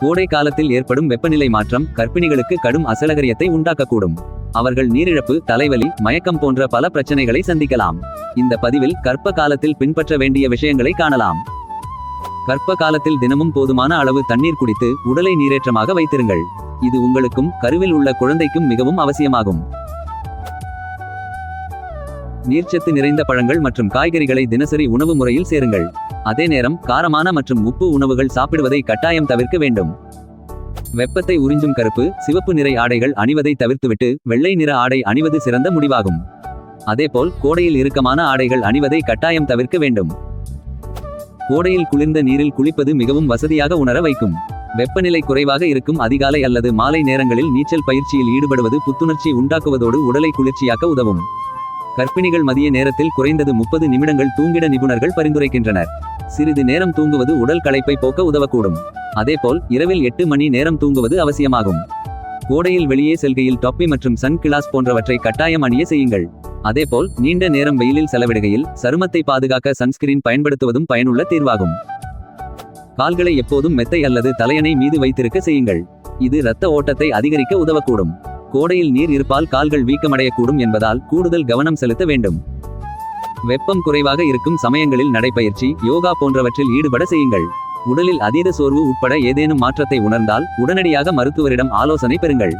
கோடை காலத்தில் ஏற்படும் வெப்பநிலை மாற்றம் கர்ப்பிணிகளுக்கு கடும் அசலகரியத்தை உண்டாக்கக்கூடும். அவர்கள் நீரிழப்பு தலைவலி மயக்கம் போன்ற பல பிரச்சனைகளை சந்திக்கலாம். இந்த பதிவில் கர்ப்ப காலத்தில் பின்பற்ற வேண்டிய விஷயங்களை காணலாம். கர்ப்ப காலத்தில் தினமும் போதுமான அளவு தண்ணீர் குடித்து உடலை நீரேற்றமாக வைத்திருங்கள். இது உங்களுக்கும் கருவில் உள்ள குழந்தைக்கும் மிகவும் அவசியமாகும். நீர்ச்சத்து நிறைந்த பழங்கள் மற்றும் காய்கறிகளை தினசரி உணவு முறையில் சேருங்கள். அதே நேரம் காரமான மற்றும் உப்பு உணவுகள் சாப்பிடுவதை கட்டாயம் தவிர்க்க வேண்டும். வெப்பத்தை உறிஞ்சும் கருப்பு சிவப்பு நிறை ஆடைகள் அணிவதை தவிர்த்துவிட்டு வெள்ளை நிற ஆடை அணிவது சிறந்த முடிவாகும். அதேபோல் கோடையில் இறுக்கமான ஆடைகள் அணிவதை கட்டாயம் தவிர்க்க வேண்டும். கோடையில் குளிர்ந்த நீரில் குளிப்பது மிகவும் வசதியாக உணர வைக்கும். வெப்பநிலை குறைவாக இருக்கும் அதிகாலை அல்லது மாலை நேரங்களில் நீச்சல் பயிற்சியில் ஈடுபடுவது புத்துணர்ச்சி உண்டாக்குவதோடு உடலை குளிர்ச்சியாக்க உதவும். கர்ப்பிணிகள் மதிய நேரத்தில் குறைந்தது முப்பது நிமிடங்கள் தூங்கிட நிபுணர்கள் பரிந்துரைக்கின்றனர். சிறிது நேரம் தூங்குவது உடல் களைப்பை போக்க உதவக்கூடும். அதேபோல் இரவில் எட்டு மணி நேரம் தூங்குவது அவசியமாகும். கோடையில் வெளியே செல்கையில் டொப்பி மற்றும் சன் கிளாஸ் போன்றவற்றை கட்டாயம் அணிய செய்யுங்கள். அதேபோல் நீண்ட நேரம் வெயிலில் செலவிடுகையில் சருமத்தை பாதுகாக்க சன்ஸ்கிரீன் பயன்படுத்துவதும் பயனுள்ள தீர்வாகும். கால்களை எப்போதும் மெத்தை அல்லது தலையணை மீது வைத்திருக்க செய்யுங்கள். இது இரத்த ஓட்டத்தை அதிகரிக்க உதவக்கூடும். கோடையில் நீர் இருப்பால் கால்கள் வீக்கமடையக்கூடும் என்பதால் கூடுதல் கவனம் செலுத்த வேண்டும். வெப்பம் குறைவாக இருக்கும் சமயங்களில் நடைப்பயிற்சி யோகா போன்றவற்றில் ஈடுபட செய்யுங்கள். உடலில் அதீத சோர்வு உட்பட ஏதேனும் மாற்றத்தை உணர்ந்தால் உடனடியாக மருத்துவரிடம் ஆலோசனை பெறுங்கள்.